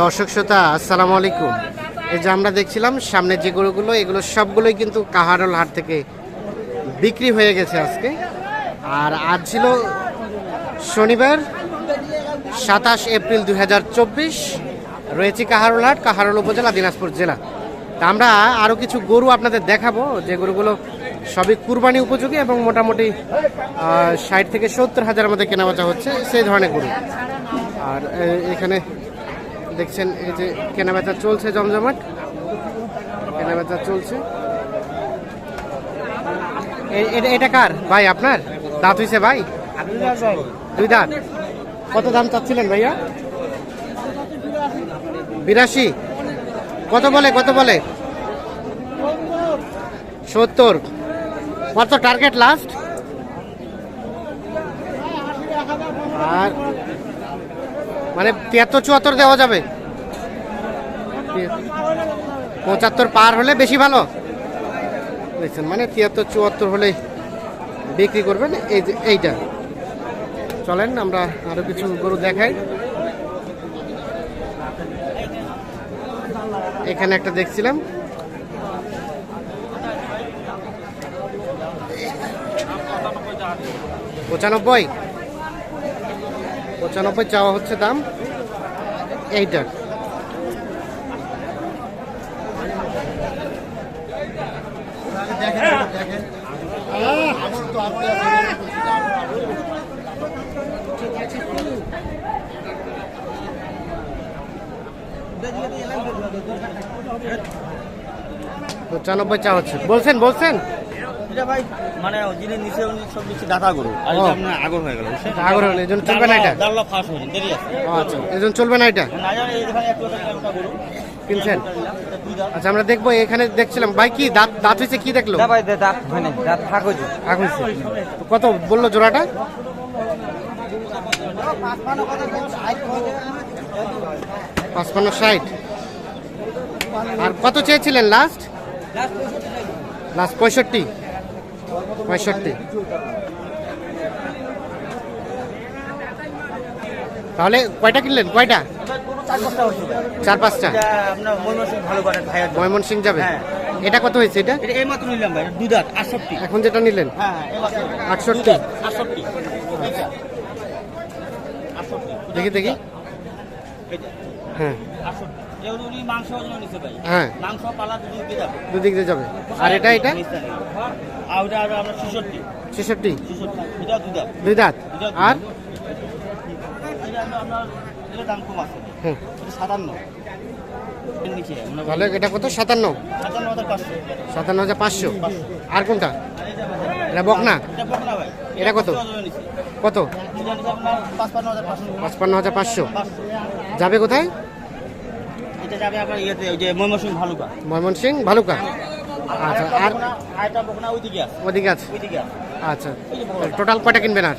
দর্শক শ্রোতা, আসসালামু আলাইকুম। এই যে আমরা দেখছিলাম, সামনে যে গরুগুলো, এগুলো সবগুলোই কিন্তু কাহারল হাট থেকে বিক্রি হয়ে গেছে আজকে। আর আজ ছিল শনিবার, সাতাশ এপ্রিল দু হাজার চব্বিশ। রয়েছে কাহারল হাট, কাহারল উপজেলা, দিনাজপুর জেলা। তা আমরা আরও কিছু গরু আপনাদের দেখাবো। যে গরুগুলো সবই কুরবানি উপযোগী এবং মোটামুটি ষাট থেকে সত্তর হাজার মধ্যে কেনাবেচা হচ্ছে, সেই ধরনের গরু। আর এখানে দেখছেন এই যে কেনাবেচা চলছে জমজমাট। কেনাবেচা চলছে। এটা- কার? ভাই, আপনার? দাঁত হইছে ভাই? দুই দাঁত। কত দাম চাচ্ছিলেন ভাইয়া? বিরাশি। কত বলে কত বলে? সত্তর। কত টার্গেট লাস্ট আর মানে তিয়াত্তর চুয়াত্তর দেওয়া যাবে। পঁচাত্তর পার হলে বেশি ভালো। দেখছেন মানে তিয়াত্তর, চুয়াত্তর হলে বিক্রি করবেন। এই যে এইটা। চলেন, আমরা আরও কিছু গরু দেখাই। এখানে একটা দেখছিলাম। পঁচানব্বই। পঁচানব্বই চাওয়া হচ্ছে দাম। এইটা পঁচানব্বই হচ্ছে। বলছেন বলছেন? এটা ভাই মানে যিনি নিচে সব নিচে ডাটা গরু। আর এটা আপনার আগর হয়ে গেল আগর হলে এই চলবে না এটা? দাল্লা ফাঁস হয়েছে দেরি আছে। আচ্ছা এই চলবে না এটা? না জানি এখানে এক লোকের একটা গরু। কিনছেন? আচ্ছা আমরা দেখব এখানে দেখছিলাম। ভাই কি দাঁত দাঁত হয়েছে কি দেখল? ভাই দাঁত হয় না দাঁত কাগজ আগ হয়েছে। কত বলল জোড়াটা? পাঁচপান্ন ষাট। আর কত চেয়েছিলেন লাস্ট লাস্ট পঁয়ষট্টি। পঁয়ষট্টি। তাহলে কয়টা কিনলেন? কয়টা? চার পাঁচটা ময়মনসিং। যাবে? হ্যাঁ। এটা কত হয়েছে এটা? নিলাম ভাই আটষট্টি। এখন যেটা নিলেন? হ্যাঁ হ্যাঁ, আটষট্টি? আটষট্টি। দেখি দেখি। হ্যাঁ। ওজন নিছে ভাই। হ্যাঁ। দুদিন দিয়ে যাবে। দুদিক দিয়ে যাবে। আর এটা এটা? ছেষট্টি। দুই দাঁত আর? এটা দাম কম আছে। সাতান্ন। তাহলে এটা কত? সাতান্ন। সাতান্ন হাজার পাঁচশো। আর কোনটা? এটা বকনা? এটা এটা কত? কত? পাঁচপান্ন হাজার পাঁচশো। যাবে কোথায়? ময়মনসিং ভালুকা। আচ্ছা আর ওদিকে আছে। আচ্ছা। টোটাল কয়টা কিনবেন আর?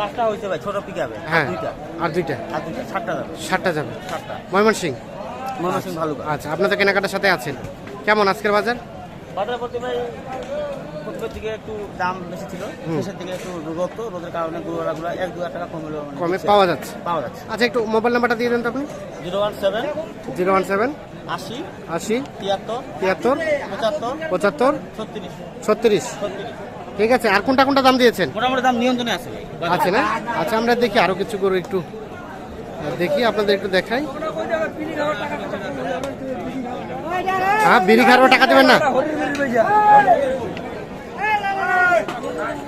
পাঁচটা হয়েছে ভাই ছোট পিক হবে হ্যাঁ দুইটা। আর দুইটা? আর দুইটা সাতটা যাবে। ষাটটা যাবে? সাতটা। ময়মনসিং? ময়মনসিং ভালুকা। আচ্ছা আপনাদের কেনাকাটার সাথে আছেন। কেমন আজকের বাজার? বাজার করতে ভাই প্রথমের দিকে একটু দাম বেশি ছিল। শেষের দিকে একটু রোদ তো রোদের কারণে গরুগুলো এক দু টাকা কমে কমে পাওয়া যাচ্ছে। পাওয়া যাচ্ছে। আচ্ছা একটু মোবাইল নাম্বারটা দিয়ে দেন তো আপনি। Zero one seven zero one seven আশি আশি তিয়াত্তর তিয়াত্তর পঁচাত্তর পঁচাত্তর ছত্রিশ। ছত্রিশ। ছত্রিশ। ঠিক আছে আর কোনটা কোনটা দাম দিয়েছেন? মোটামুটি দাম নিয়ন্ত্রণে আছে আছে না? আচ্ছা আমরা দেখি আরও কিছু গরু একটু দেখি আপনাদের একটু দেখাই। হ্যাঁ বিড়ি খাওয়ারও টাকা দেবেন না?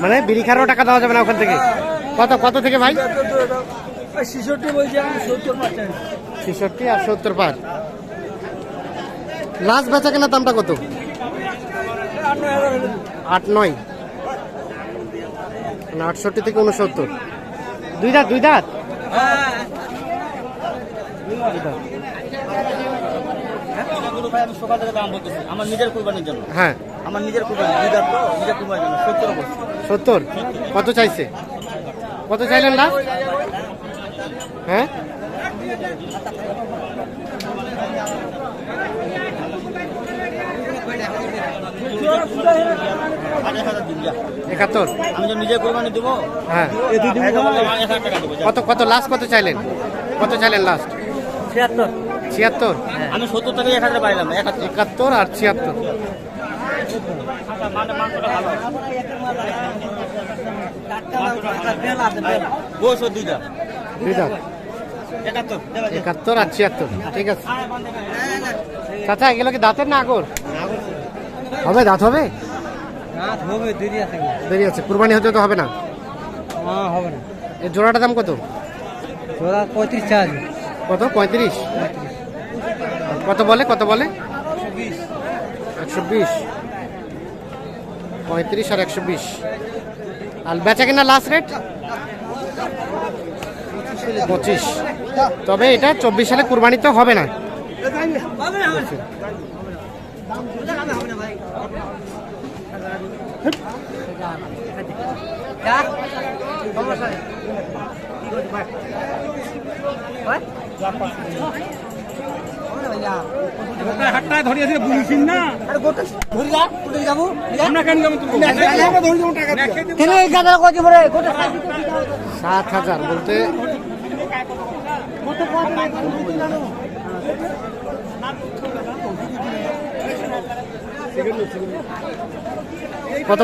মানে বিড়ি খাওয়ারও টাকা দেওয়া যাবে না ওখান থেকে? কত কত থেকে ভাই? ছেষট্টি আর সত্তর পার। লাস্ট বেচা কেনার দামটা কত? আট নয়। মানে আটষট্টি থেকে উনসত্তর দুই দাঁত দুই দাঁত? দুই দাঁত। আমার নিজের কুরবানির জন্য হ্যাঁ। আমার নিজের কুরবানি নিজের তো নিজের কুরবানির জন্য সত্তর। সত্তর কত চাইছে? কত চাইলেন লাস্ট হ্যাঁ হাজার হাজার দিন যা একাত্তর? আমি যে নিজে কোরবানি দেবো। হ্যাঁ। কত কত লাস্ট কত চাইলেন? কত চাইলেন লাস্ট ছিয়াত্তর। ছিয়াত্তর? আমি সত্তর থেকে এক হাজার পাইলাম এক একাত্তর আর ছিয়াত্তর। মানে একাত্তর। আর ছিয়াত্তর। ঠিক আছে। চাচা এগুলো কি দাঁতের না আগর হবে দাঁত হবে? না হবে দেরি আছে দেরি আছে কুরবানি হতে তো হবে না? হ্যাঁ হবে না। এর জোড়াটার দাম কত? তোরা পঁয়ত্রিশ চার্জ কত? পঁয়ত্রিশ? কত বলে কত বলে? একশো বিশ। পঁয়ত্রিশ আর একশো বিশ। আর বেচা কিনা লাস্ট রেট পঁচিশ। তবে এটা চব্বিশ সালে কুরবানিতে হবে না। হাটটায় ধরে আছে বুঝিস না? আমরা কেন যাব কেন এই গাদা কত বড়? সাত হাজার বলতে? কত?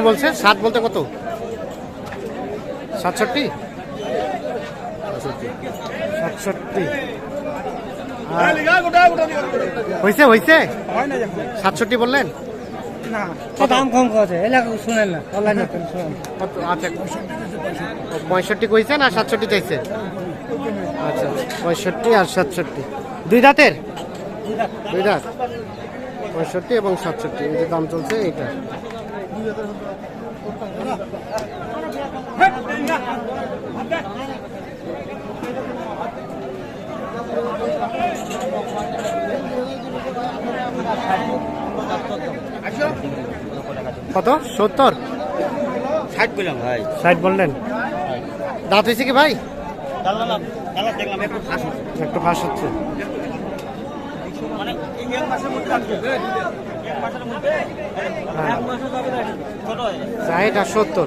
বলছে? সাত বলতে কত? সাতষট্টি? সাতষট্টি। হয়েছে হয়েছে সাতষট্টি বললেন? দাম কম করছে। এলাকা শুনেন না অনলাইনে আচ্ছা পঁয়ষট্টি কইছে না সাতষট্টি চাইছে। আচ্ছা পঁয়ষট্টি আর সাতষট্টি। দুই দাঁতের? দুই দাঁত। পঁয়ষট্টি এবং সাতষট্টি এই যে দাম চলছে এইটা। কত? সত্তর? ষাট পেলাম ভাই। ষাট বললেন? দাঁত হয়েছে কি ভাই? একটু ফাঁস হচ্ছে। একটু মানে এক মাসের মধ্যে এক মাসের মধ্যে। হ্যাঁ। এক ছোট হয়ে যাবে। ষাট আর সত্তর।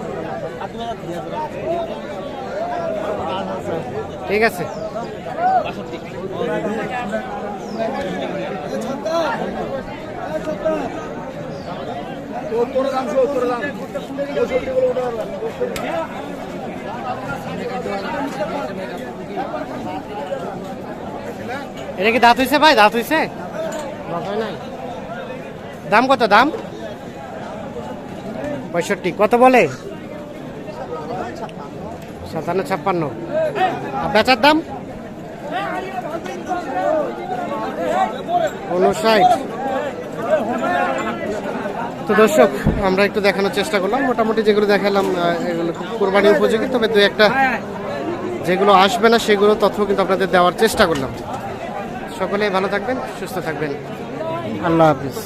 ঠিক আছে। এটা কি দাঁত হয়েছে ভাই? দাঁত হয়েছে হয় দাম কত দাম? পঁয়ষট্টি। কত বলে? সাতান্ন, ছাপ্পান্ন। বেচার দাম? উনষাট। তো দর্শক, আমরা একটু দেখানোর চেষ্টা করলাম। মোটামুটি যেগুলো দেখালাম এগুলো কোরবানি উপযোগী, তবে দু একটা যেগুলো আসবে না, সেগুলো তথ্য কিন্তু আপনাদের দেওয়ার চেষ্টা করলাম। সকলেই ভালো থাকবেন, সুস্থ থাকবেন। আল্লাহ হাফিজ